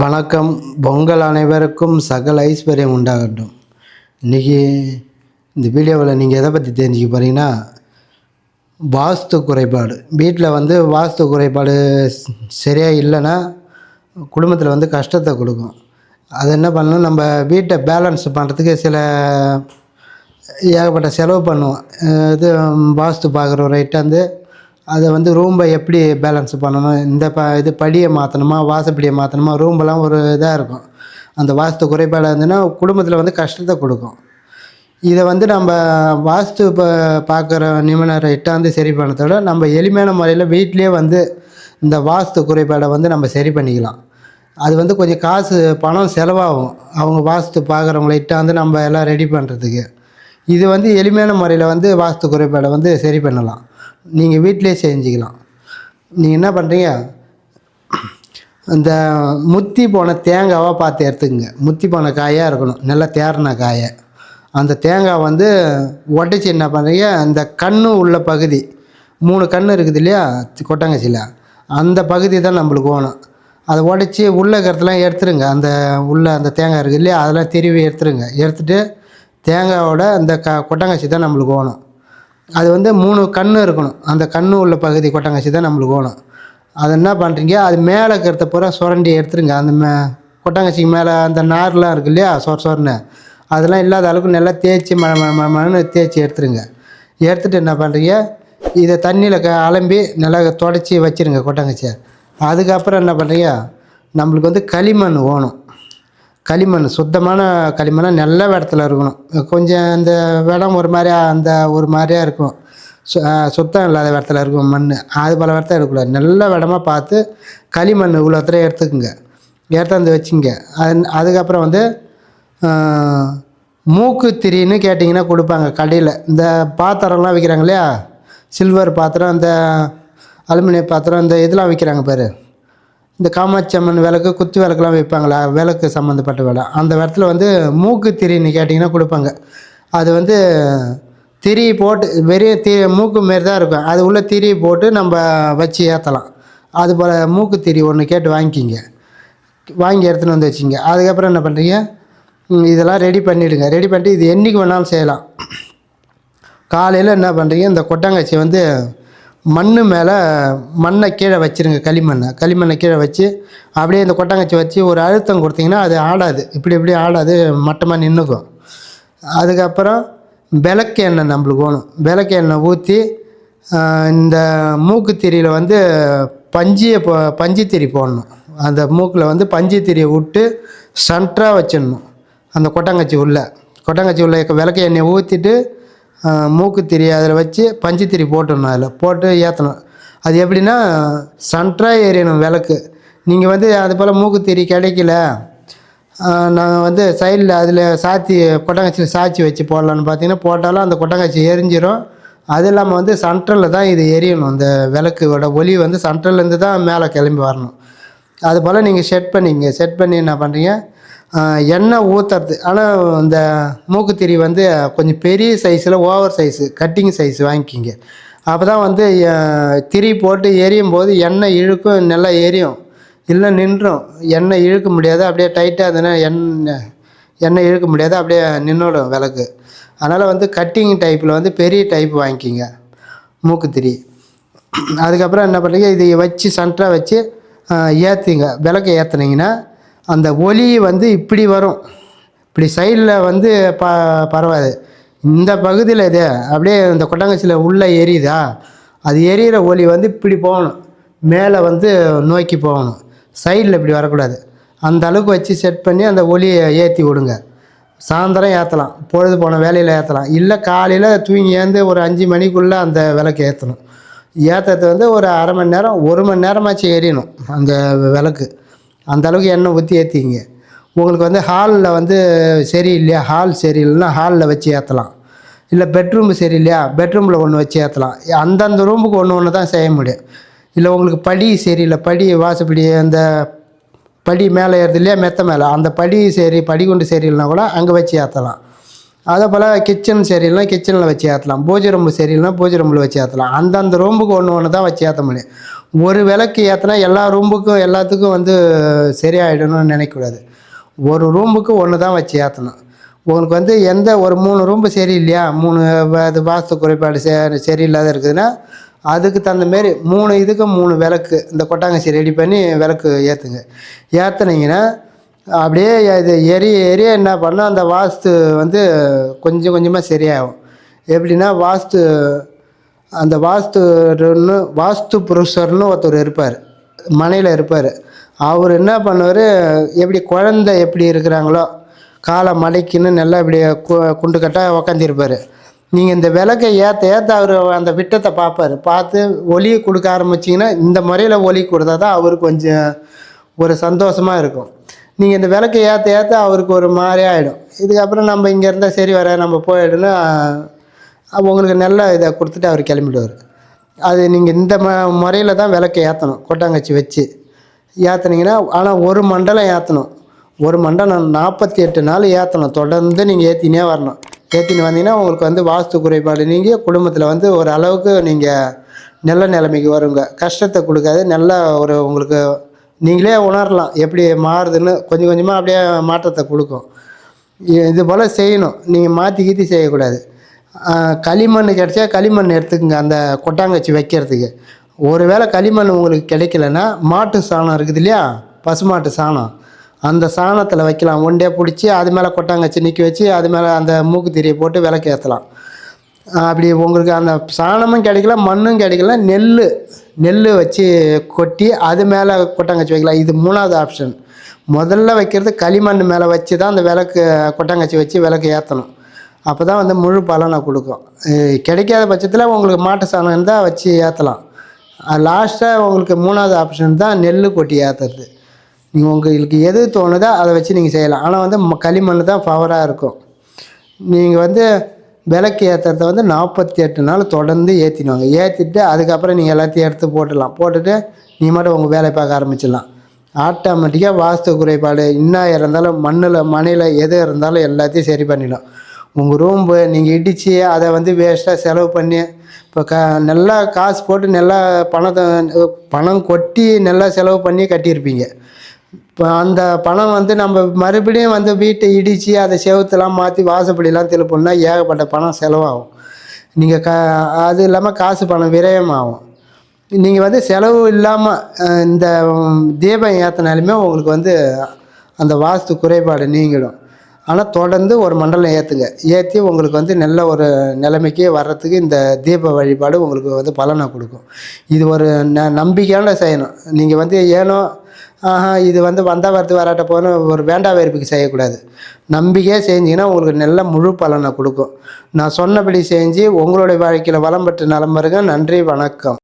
வணக்கம். பொங்கல் அனைவருக்கும் சகல ஐஸ்வர்யம் உண்டாகட்டும். இன்றைக்கி இந்த வீடியோவில் நீங்கள் எதை பற்றி தெரிஞ்சுக்க போகிறீங்கன்னா வாஸ்து குறைபாடு. வீட்டில் வந்து வாஸ்து குறைபாடு சரியாக இல்லைன்னா குடும்பத்தில் வந்து கஷ்டத்தை கொடுக்கும். அது என்ன பண்ணணும்? நம்ம வீட்டை பேலன்ஸ் பண்ணுறதுக்கு சில ஏகப்பட்ட செலவு பண்ணுவோம். இது வாஸ்து பார்க்குற ரைட்டாந்து அதை வந்து ரூம்பை எப்படி பேலன்ஸ் பண்ணணும்? இந்த ப இது படியை மாற்றணுமா வாசப்படியை மாற்றணுமா ரூம்பெல்லாம் ஒரு இதாக இருக்கும். அந்த வாஸ்து குறைபாடாக இருந்ததுன்னா குடும்பத்தில் வந்து கஷ்டத்தை கொடுக்கும். இதை வந்து நம்ம வாஸ்து இப்போ பார்க்குற நிபுணரை இட்டாந்து சரி பண்ணதோட விட நம்ம எளிமையான முறையில் வீட்டிலேயே வந்து இந்த வாஸ்து குறைபாடை வந்து நம்ம சரி பண்ணிக்கலாம். அது வந்து கொஞ்சம் காசு பணம் செலவாகும். அவங்க வாஸ்து பார்க்குறவங்கள இட்டாந்து நம்ம எல்லாம் ரெடி பண்ணுறதுக்கு இது வந்து எளிமையான முறையில் வந்து வாஸ்து குறைபாடை வந்து சரி பண்ணலாம். நீங்கள் வீட்டிலே செஞ்சுக்கலாம். நீங்கள் என்ன பண்ணுறீங்க அந்த முத்தி போன தேங்காவாக பார்த்து எடுத்துக்கங்க. முத்தி போன காயாக இருக்கணும். நல்லா தேறின காயை. அந்த தேங்காய் வந்து உடச்சி என்ன பண்ணுறீங்க அந்த கண்ணு உள்ள பகுதி. மூணு கண் இருக்குது இல்லையா? கொட்டாங்கச்சியில். அந்த பகுதி தான் நம்மளுக்கு வேணும். அதை உடச்சி உள்ளே இருக்கிறதெல்லாம் எடுத்துருங்க. அந்த உள்ள அந்த தேங்காய் இருக்குது இல்லையா? அதெல்லாம் திருவி எடுத்துருங்க. எடுத்துகிட்டு தேங்காயோட அந்த க கொட்டாங்கச்சி தான் நம்மளுக்கு வேணும். அது வந்து மூணு கண்ணு இருக்கணும். அந்த கண்ணு உள்ள பகுதி கொட்டாங்கச்சி தான் நம்மளுக்கு வேணும். அதை என்ன பண்ணுறீங்க அது மேலே இருக்கிறத பூரா சுரண்டி எடுத்துருங்க. அந்த மே கொட்டாங்கச்சிக்கு மேலே அந்த நார்லாம் இருக்கு இல்லையா? சொர சொரன்னு. அதெல்லாம் இல்லாத அளவுக்கு நல்லா தேய்ச்சி ம ம ம மண்ணு தேய்ச்சி எடுத்துருங்க. எடுத்துகிட்டு என்ன பண்ணுறீங்க இதை தண்ணியில் க அலம்பி நல்லா தொடச்சி வச்சிருங்க கொட்டாங்கச்சியை. அதுக்கப்புறம் என்ன பண்ணுறீங்க நம்மளுக்கு வந்து களிமண் ஓணும் களிமண் சுத்தமான களிமண் நல்ல இடத்துல இருக்கணும். கொஞ்சம் இந்த இடம் ஒரு மாதிரியா அந்த ஒரு மாதிரியா இருக்கும். சு சுத்தம் இல்லாத இடத்துல இருக்கும் மண் அது பல இடத்துல இருக்கக்கூடாது நல்ல இடமா பார்த்து களிமண் இவ்வளோ தூரம் எடுத்துக்குங்க எடுத்தாந்து வச்சுங்க. அது அதுக்கப்புறம் வந்து மூக்கு திரின்னு கேட்டிங்கன்னா கொடுப்பாங்க கடையில். இந்த பாத்திரம்லாம் விற்கிறாங்க இல்லையா? சில்வர் பாத்திரம் இந்த அலுமினிய பாத்திரம் இந்த இதெல்லாம் விற்கிறாங்க பாரு. இந்த காமாட்சி அம்மன் விளக்கு குத்து விளக்குலாம் வைப்பாங்களா? விளக்கு சம்மந்தப்பட்ட விலை அந்த இடத்துல வந்து மூக்கு திரின்னு கேட்டிங்கன்னா கொடுப்பாங்க. அது வந்து திரி போட்டு வெறும் தி மூக்கு மாரி தான் இருக்கும். அது உள்ளே திரி போட்டு நம்ம வச்சு ஏற்றலாம் அது போல் மூக்கு திரி ஒன்று கேட்டு வாங்கிக்கிங்க. வாங்கி எடுத்துன்னு வந்து வச்சிங்க அதுக்கப்புறம் என்ன பண்ணுறீங்க இதெல்லாம் ரெடி பண்ணிவிடுங்க ரெடி பண்ணிட்டு இது என்றைக்கு வேணாலும் செய்யலாம். காலையில் என்ன பண்ணுறீங்க இந்த கொட்டாங்கச்சி வந்து மண் மேலே மண்ணை கீழே வச்சுருங்க களிமண்ணை. களிமண்ணை கீழே வச்சு அப்படியே இந்த கொட்டாங்கச்சி வச்சு ஒரு அழுத்தம் கொடுத்தீங்கன்னா அது ஆடாது. இப்படி இப்படி ஆடாது மட்டமாக நின்றுக்கும் அதுக்கப்புறம் விளக்கு எண்ணெய் நம்மளுக்கு வேணும். விளக்கு எண்ணெய் ஊற்றி இந்த மூக்குத்திரியில் வந்து பஞ்சியை போ பஞ்சித்திரி போடணும். அந்த மூக்கில் வந்து பஞ்சித்திரியை விட்டு சன்ட்ராக வச்சிடணும். அந்த கொட்டாங்கச்சி உள்ளே. கொட்டாங்கச்சி உள்ள விளக்கு எண்ணெயை ஊற்றிட்டு மூக்கு திரி அதில் வச்சு பஞ்சு திரி போட்டுடணும் அதில். போட்டு ஏற்றணும் அது எப்படின்னா சன்ட்ராக எரியணும் விளக்கு. நீங்கள் வந்து அது போல் மூக்கு திரி கிடைக்கல நாங்கள் வந்து சைடில் அதில் சாத்தி கொட்டாங்கச்சியில் சாய்ச்சி வச்சு போடலான்னு பார்த்தீங்கன்னா போட்டாலும் அந்த கொட்டாங்கச்சி எரிஞ்சிரும். அது இல்லாமல் வந்து சென்ட்ரலில் தான் இது எரியணும். அந்த விளக்கோட ஒளி வந்து சென்ட்ரல்லேருந்து தான் மேலே கிளம்பி வரணும். அது போல் நீங்கள் செட் பண்ணிங்க. செட் பண்ணி என்ன பண்ணுறீங்க எண்ணெய் ஊற்றுறது ஆனால் இந்த மூக்குத்திரி வந்து கொஞ்சம் பெரிய சைஸில் ஓவர் சைஸு கட்டிங் சைஸ் வாங்கிக்கிங்க. அப்போ தான் வந்து திரி போட்டு எரியும் போது எண்ணெய் இழுக்கும் நல்லா எரியும். இல்லை நின்றும். எண்ணெய் இழுக்க முடியாது. அப்படியே டைட்டாக அதுனா எண்ணெய் எண்ணெய் இழுக்க முடியாது. அப்படியே நின்றுடும் விளக்கு. அதனால் வந்து கட்டிங் டைப்பில் வந்து பெரிய டைப் வாங்கிக்கிங்க மூக்குத்திரி. அதுக்கப்புறம் என்ன பண்ணுறீங்க இதை வச்சு சென்டராக வச்சு ஏற்றுங்க விளக்கை ஏற்றுனீங்கன்னா அந்த ஒலி வந்து இப்படி வரும். இப்படி சைடில் வந்து ப பரவாது. இந்த பகுதியில் இது அப்படியே இந்த கொட்டாங்கச்சியில் உள்ளே எரியுதா? அது எரியிற ஒலி வந்து இப்படி போகணும். மேலே வந்து நோக்கி போகணும். சைடில் இப்படி வரக்கூடாது. அந்த அளவுக்கு வச்சு செட் பண்ணி அந்த ஒலியை ஏற்றி விடுங்க. சாயந்தரம் ஏற்றலாம் பொழுது போன வேலையில் ஏற்றலாம் இல்லை காலையில் தூங்கி ஏந்து ஒரு அஞ்சு மணிக்குள்ளே அந்த விளக்கு ஏற்றணும் ஏற்றுறது வந்து ஒரு அரை மணி நேரம் ஒரு மணி நேரமாச்சும் எரியணும் அந்த விளக்கு. அந்த அளவுக்கு எண்ணெய் ஊற்றி ஏற்றிங்க உங்களுக்கு வந்து ஹாலில் வந்து சரியில்லையா? ஹால் சரியில்லைன்னா ஹாலில் வச்சு ஏற்றலாம் இல்லை பெட்ரூம் சரியில்லையா? பெட்ரூமில் ஒன்று வச்சு ஏற்றலாம் அந்தந்த ரூமுக்கு ஒன்று ஒன்று தான் செய்ய முடியும். இல்லை உங்களுக்கு படி சரியில்லை. படி வாசப்படி அந்த படி மேலே ஏறுது இல்லையா? மெத்த மேலே. அந்த படி சரி படி கொண்டு சரியில்லைனா கூட அங்கே வச்சு ஏற்றலாம் அதே போல் கிச்சன் சரியில்லைனா கிச்சனில் வச்சு ஏற்றலாம் பூஜை ரூம்பு சரியில்லைனா பூஜை ரூமில் வச்சு ஏற்றலாம் அந்தந்த ரூமுக்கு ஒன்று ஒன்று தான் வச்சு ஏற்ற முடியும். ஒரு விளக்கு ஏற்றினா எல்லா ரூமுக்கும் எல்லாத்துக்கும் வந்து சரியாயிடணும்னு நினைக்கக்கூடாது. ஒரு ரூமுக்கு ஒன்று தான் வச்சு ஏற்றணும் உங்களுக்கு வந்து எந்த ஒரு மூணு ரூம்பு சரியில்லையா? மூணு அது வாஸ்து குறைபாடு சரி சரியில்லாத இருக்குதுன்னா அதுக்கு தகுந்தமாரி மூணு இதுக்கு மூணு விளக்கு இந்த கொட்டாங்கச்சி ரெடி பண்ணி விளக்கு ஏற்றுங்க ஏற்றுனீங்கன்னா அப்படியே இது எரிய எரிய என்ன பண்ணால் அந்த வாஸ்து வந்து கொஞ்சம் கொஞ்சமாக சரியாகும். எப்படின்னா வாஸ்து அந்த வாஸ்துன்னு வாஸ்து புருஷர்னு ஒருத்தர் இருப்பார். மனையில் இருப்பார். அவர் என்ன பண்ணுவார்? எப்படி குழந்தை எப்படி இருக்கிறாங்களோ காலை மடக்கின்னு நல்லா இப்படி கு- குண்டு கட்டாக உக்காந்துருப்பார். நீங்கள் இந்த விளக்கை ஏற்ற ஏற்ற அவர் அந்த விட்டத்தை பார்ப்பார். பார்த்து ஒலி கொடுக்க ஆரம்பிச்சிங்கன்னா இந்த முறையில் ஒலி கொடுத்தா தான் அவருக்கு கொஞ்சம் ஒரு சந்தோஷமாக இருக்கும். நீங்கள் இந்த விளக்கை ஏற்ற ஏற்ற அவருக்கு ஒரு மாதிரி ஆகிடும் இதுக்கப்புறம் நம்ம இங்கே இருந்தால் சரி வர நம்ம போயிடணும். உங்களுக்கு நல்ல இதை கொடுத்துட்டு அவர் கிளம்பிடுவார். அது நீங்கள் இந்த ம முறையில் தான் விளக்கை ஏற்றணும் கொட்டாங்கச்சி வச்சு ஏற்றுனீங்கன்னா ஆனால் ஒரு மண்டலம் ஏற்றணும் ஒரு மண்டலம் நாற்பத்தி எட்டு நாள் ஏற்றணும் தொடர்ந்து நீங்கள் ஏற்றினே வரணும். ஏற்றின்னு வந்தீங்கன்னா உங்களுக்கு வந்து வாஸ்து குறைபாடு நீங்கள் குடும்பத்தில் வந்து ஒரு அளவுக்கு நீங்கள் நல்ல நிலைமைக்கு வருங்க. கஷ்டத்தை கொடுக்காது. நல்ல ஒரு உங்களுக்கு நீங்களே உணரலாம். எப்படி மாறுதுன்னு கொஞ்சம் கொஞ்சமாக அப்படியே மாற்றத்தை கொடுக்கும். இது போல் செய்யணும். நீங்கள் மாற்றி கீற்றி செய்யக்கூடாது. களிமண் கிடச்சா களிமண் எடுத்துக்கோங்க அந்த கொட்டாங்கச்சி வைக்கிறதுக்கு. ஒருவேளை களிமண் உங்களுக்கு கிடைக்கலன்னா மாட்டு சாணம் இருக்குது இல்லையா? பசுமாட்டு சாணம். அந்த சாணத்தில் வைக்கலாம். ஒண்டே பிடிச்சி அது மேலே கொட்டாங்கச்சி நிற்க வச்சு அது மேலே அந்த மூக்கு திரியை போட்டு விளக்கு ஏற்றலாம் அப்படி உங்களுக்கு அந்த சாணமும் கிடைக்கல மண்ணும் கிடைக்கல நெல் நெல் வச்சு கொட்டி அது மேலே கொட்டாங்கச்சி வைக்கலாம். இது மூணாவது ஆப்ஷன் முதல்ல வைக்கிறது களிமண் மேலே வச்சு தான் அந்த விளக்கு கொட்டாங்கச்சி வச்சு விளக்கு ஏற்றணும் அப்போ தான் வந்து முழு பலனை கொடுக்கும். கிடைக்காத பட்சத்தில் உங்களுக்கு மாட்டு சாணம் இருந்தால் வச்சு ஏற்றலாம் லாஸ்ட்டாக உங்களுக்கு மூணாவது ஆப்ஷன் தான் நெல் கொட்டி ஏற்றுறது நீங்கள் உங்களுக்கு எது தோணுதோ அதை வச்சு நீங்கள் செய்யலாம். ஆனால் வந்து ம- களிமண் தான் பவராக இருக்கும். நீங்கள் வந்து விளக்கு ஏற்றுறத வந்து நாற்பத்தி எட்டு நாள் தொடர்ந்து ஏற்றிடுவாங்க ஏற்றிட்டு அதுக்கப்புறம் நீங்கள் எல்லாத்தையும் எடுத்து போட்டுடலாம். போட்டுட்டு நீ மட்டும் உங்கள் வேலை பார்க்க ஆரம்பிச்சிடலாம். ஆட்டோமேட்டிக்காக வாஸ்து குறைபாடு என்ன இருந்தாலும் மண்ணில் மனையில் எது இருந்தாலும் எல்லாத்தையும் சரி பண்ணிடும். உங்கள் ரூம்பு நீங்கள் இடித்து அதை வந்து வேஸ்ட்டாக செலவு பண்ணி இப்போ க நல்லா காசு போட்டு நல்லா பணத்தை பணம் கொட்டி நல்லா செலவு பண்ணி கட்டியிருப்பீங்க. இப்போ அந்த பணம் வந்து நம்ம மறுபடியும் வந்து வீட்டை இடித்து அதை செவத்தெல்லாம் மாற்றி வாசப்படியெல்லாம் திருப்பணும்னா ஏகப்பட்ட பணம் செலவாகும். நீங்கள் க அது இல்லாமல் காசு பணம் விரயமாகும். நீங்கள் வந்து செலவு இல்லாமல் இந்த தீபம் ஏற்றினாலுமே உங்களுக்கு வந்து அந்த வாஸ்து குறைபாடு நீங்கிடும். ஆனால் தொடர்ந்து ஒரு மண்டலம் ஏற்றுங்க ஏற்றி உங்களுக்கு வந்து நல்ல ஒரு நிலைமைக்கு வர்றதுக்கு இந்த தீப வழிபாடு உங்களுக்கு வந்து பலனை கொடுக்கும். இது ஒரு ந நம்பிக்கையான செய்யணும் நீங்கள் வந்து ஏனோ ஆஹா இது வந்து வந்தால் வரது வராட்ட போன ஒரு வேண்டா வெறுப்புக்கு செய்யக்கூடாது. நம்பிக்கையாக செஞ்சிங்கன்னா உங்களுக்கு நல்ல முழு பலனை கொடுக்கும். நான் சொன்னபடி செஞ்சு உங்களுடைய வாழ்க்கையில் வளம் பெற்று நலம் நன்றி வணக்கம்.